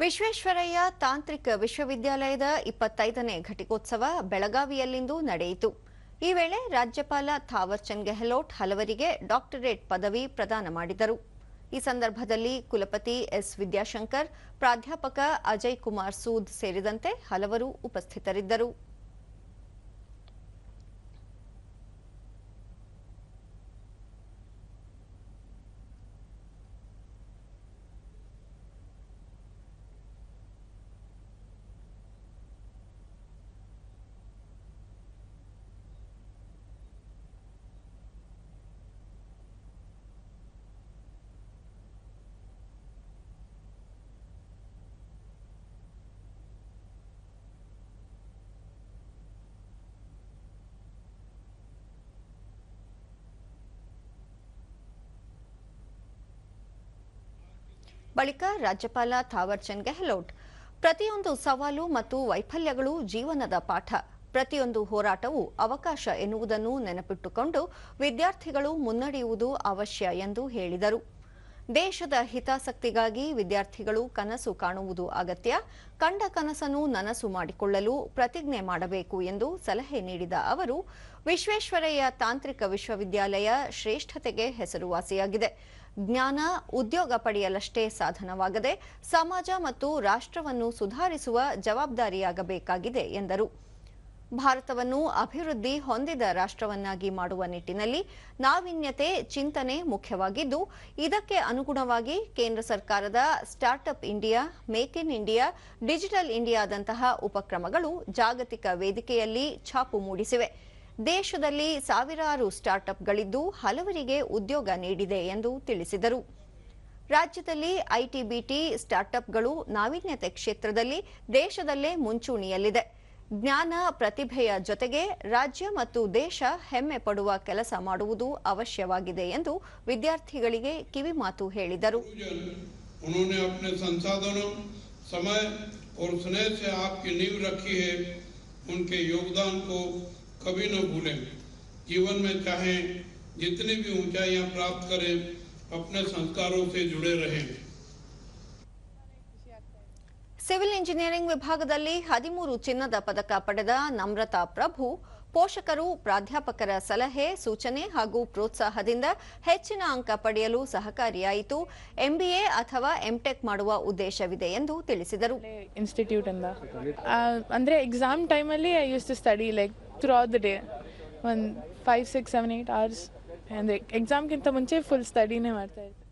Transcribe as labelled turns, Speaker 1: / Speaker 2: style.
Speaker 1: ವಿಶ್ವೇಶ್ವರಯ್ಯ ತಾಂತ್ರಿಕ ವಿಶ್ವವಿದ್ಯಾಲಯದ ಇಪ್ಪತ್ತೈದನೇ ಘಟಿಕೋತ್ಸವ ಬೆಳಗಾವಿಯಲ್ಲಿಂದು ನಡೆಯಿತು. ಈ ವೇಳೆ ರಾಜ್ಯಪಾಲ ಥಾವರ್ಚಂದ್ ಗೆಹ್ಲೋಟ್ ಹಲವರಿಗೆ ಡಾಕ್ಟರೇಟ್ ಪದವಿ ಪ್ರದಾನ ಮಾಡಿದರು. ಈ ಸಂದರ್ಭದಲ್ಲಿ ಕುಲಪತಿ ಎಸ್ ವಿದ್ಯಾಶಂಕರ್, ಪ್ರಾಧ್ಯಾಪಕ ಅಜಯ್ ಕುಮಾರ್ ಸೂದ್ ಸೇರಿದಂತೆ ಹಲವರು ಉಪಸ್ಥಿತರಿದ್ದರು. ಬಳಿಕ ರಾಜ್ಯಪಾಲ ಥಾವರ್ಚಂದ್ ಗೆಹ್ಲೋಟ್. ಪ್ರತಿಯೊಂದು ಸವಾಲು ಮತ್ತು ವೈಫಲ್ಯಗಳು ಜೀವನದ ಪಾಠ. ಪ್ರತಿಯೊಂದು ಹೋರಾಟವು ಅವಕಾಶ ಎನ್ನುವುದನ್ನು ನೆನಪಿಟ್ಟುಕೊಂಡು ವಿದ್ಯಾರ್ಥಿಗಳು ಮುನ್ನಡೆಯುವುದು ಅವಶ್ಯ ಎಂದು ಹೇಳಿದರು. ದೇಶದ ಹಿತಾಸಕ್ತಿಗಾಗಿ ವಿದ್ಯಾರ್ಥಿಗಳು ಕನಸು ಕಾಣುವುದು ಅಗತ್ಯ. ಕಂಡ ಕನಸನ್ನು ನನಸು ಮಾಡಿಕೊಳ್ಳಲು ಪ್ರತಿಜ್ಞೆ ಮಾಡಬೇಕು ಎಂದು ಸಲಹೆ ನೀಡಿದ ಅವರು, ವಿಶ್ವೇಶ್ವರಯ್ಯ ತಾಂತ್ರಿಕ ವಿಶ್ವವಿದ್ಯಾಲಯ ಶ್ರೇಷ್ಠತೆಗೆ ಹೆಸರುವಾಸಿಯಾಗಿದೆ. ಜ್ಞಾನ ಉದ್ಯೋಗ ಪಡೆಯಲಷ್ಟೇ ಸಾಧನವಾಗದೆ, ಸಮಾಜ ಮತ್ತು ರಾಷ್ಟ್ರವನ್ನು ಸುಧಾರಿಸುವ ಜವಾಬ್ದಾರಿಯಾಗಬೇಕಾಗಿದೆ ಎಂದರು. ಭಾರತವನ್ನು ಅಭಿವೃದ್ಧಿ ಹೊಂದಿದ ರಾಷ್ಟ್ರವನ್ನಾಗಿ ಮಾಡುವ ನಿಟ್ಟಿನಲ್ಲಿ ನಾವೀನ್ಯತೆ ಚಿಂತನೆ ಮುಖ್ಯವಾಗಿದ್ದು, ಇದಕ್ಕೆ ಅನುಗುಣವಾಗಿ ಕೇಂದ್ರ ಸರ್ಕಾರದ startup India, make in India, digital ಇಂಡಿಯಾದಂತಹ ಉಪಕ್ರಮಗಳು ಜಾಗತಿಕ ವೇದಿಕೆಯಲ್ಲಿ ಛಾಪು ಮೂಡಿಸಿವೆ. ದೇಶದಲ್ಲಿ ಸಾವಿರಾರು ಸ್ಟಾರ್ಟ್ಅಪ್ಗಳಿದ್ದು ಹಲವರಿಗೆ ಉದ್ಯೋಗ ನೀಡಿದೆ ಎಂದು ತಿಳಿಸಿದರು. ರಾಜ್ಯದಲ್ಲಿ ಐಟಿಬಿಟಿ ಸ್ಟಾರ್ಟ್ಅಪ್ಗಳು ನಾವೀನ್ಯತೆ ಕ್ಷೇತ್ರದಲ್ಲಿ ದೇಶದಲ್ಲೇ ಮುಂಚೂಣಿಯಲ್ಲಿದೆ. ಜ್ಞಾನ ಪ್ರತಿಭೆಯ ಜೊತೆಗೆ ರಾಜ್ಯ ಮತ್ತು ದೇಶ ಹೆಮ್ಮೆ ಪಡುವ ಕೆಲಸ ಮಾಡುವುದು ಅವಶ್ಯವಾಗಿದೆ ಎಂದು ವಿದ್ಯಾರ್ಥಿಗಳಿಗೆ ಕಿವಿಮಾತು ಹೇಳಿದರು
Speaker 2: उन्होंने अपने संसाधनों समय और स्नेह से आपकी नींव रखी है उनके योगदान को कभी न भूलें जीवन में चाहे जितनी भी ऊंचाइयां प्राप्त करें अपने संस्कारों से जुड़े रहें
Speaker 1: ಸಿವಿಲ್ ಇಂಜಿನಿಯರಿಂಗ್ ವಿಭಾಗದಲ್ಲಿ ಹದಿಮೂರು ಚಿನ್ನದ ಪದಕ ಪಡೆದ ನಮ್ರತಾ ಪ್ರಭು, ಪೋಷಕರು, ಪ್ರಾಧ್ಯಾಪಕರ ಸಲಹೆ, ಸೂಚನೆ ಹಾಗೂ ಪ್ರೋತ್ಸಾಹದಿಂದ ಹೆಚ್ಚಿನ ಅಂಕ ಪಡೆಯಲು ಸಹಕಾರಿಯಾಯಿತು. ಎಂಬಿಎ ಅಥವಾ ಎಂಟೆಕ್ ಮಾಡುವ ಉದ್ದೇಶವಿದೆ ಎಂದು ತಿಳಿಸಿದರು.
Speaker 3: ಇನ್ಸ್ಟಿಟ್ಯೂಟ್ ಇಂದ. ಅಂದ್ರೆ ಎಕ್ಸಾಮ್ ಟೈಮಲ್ಲಿ I use to study like through the day ಒಂದು five six seven eight hours ಅಂದರೆ ಎಕ್ಸಾಮ್ಗಿಂತ ಮುಂಚೆ ಫುಲ್ ಸ್ಟಡಿನೇ ಮಾಡ್ತಾ ಇದ್ದೆ.